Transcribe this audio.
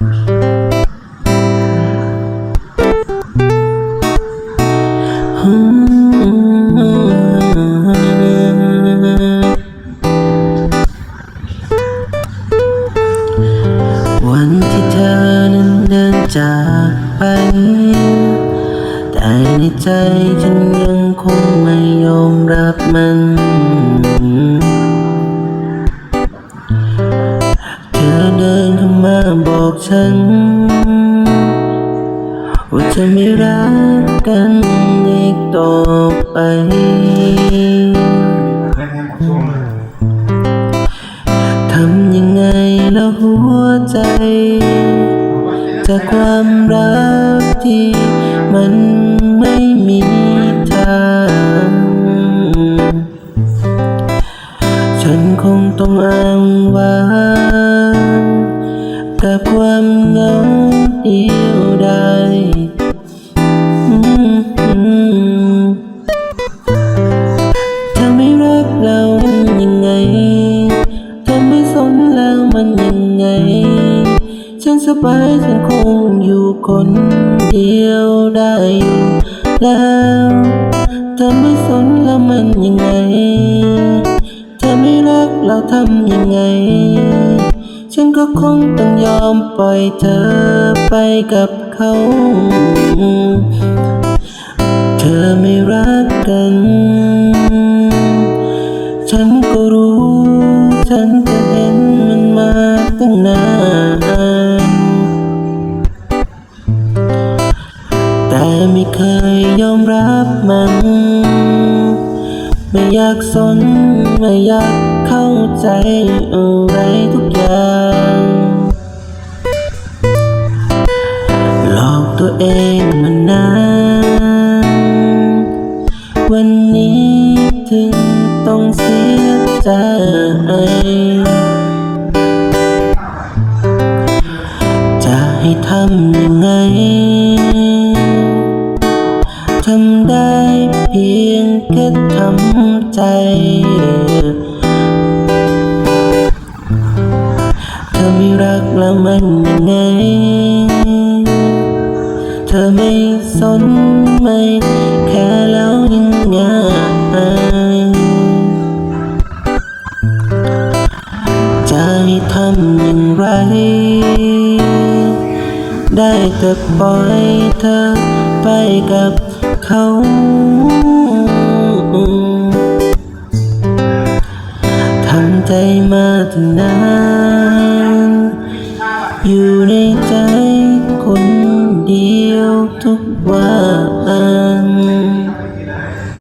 วันที่เธอนั้นเดินจากไป แต่ในใจฉันยังคงไม่ยอมรับมัน มาบอกฉัน ว่าจะไม่รักกันอีกต่อไป ทำยังไงแล้วหัวใจ จากความรักที่มันไม่มีทาง ฉันคงต้องอ้างว้าง เธอไม่รักเรามันยังไง เธอไม่สนแล้วมันยังไง ฉันสบายฉันคงอยู่คนเดียวได้อยู่แล้ว เธอไม่สนแล้วมันยังไง เธอไม่รักเราทำยังไง ฉันก็คงต้องยอมปล่อยเธอไปกับเขา ฉันก็รู้ ฉันก็เห็นมันมาตั้งนานแต่ไม่เคยยอมรับมัน ไม่อยากสน ไม่อยากเข้าใจอะไรทุกอย่างหลอกตัวเองมานานวัน ต้องเสียใจ จะให้ทำยังไง ทำได้เพียงแค่ทำใจ เธอไม่รักแล้วมันยังไง เธอไม่สนไม่แค่ำอย่างไร ได้แต่ปล่อยเธอไปกับเขาทำใจมาถึงนานอยู่ในใจคนเดียวทุกวัน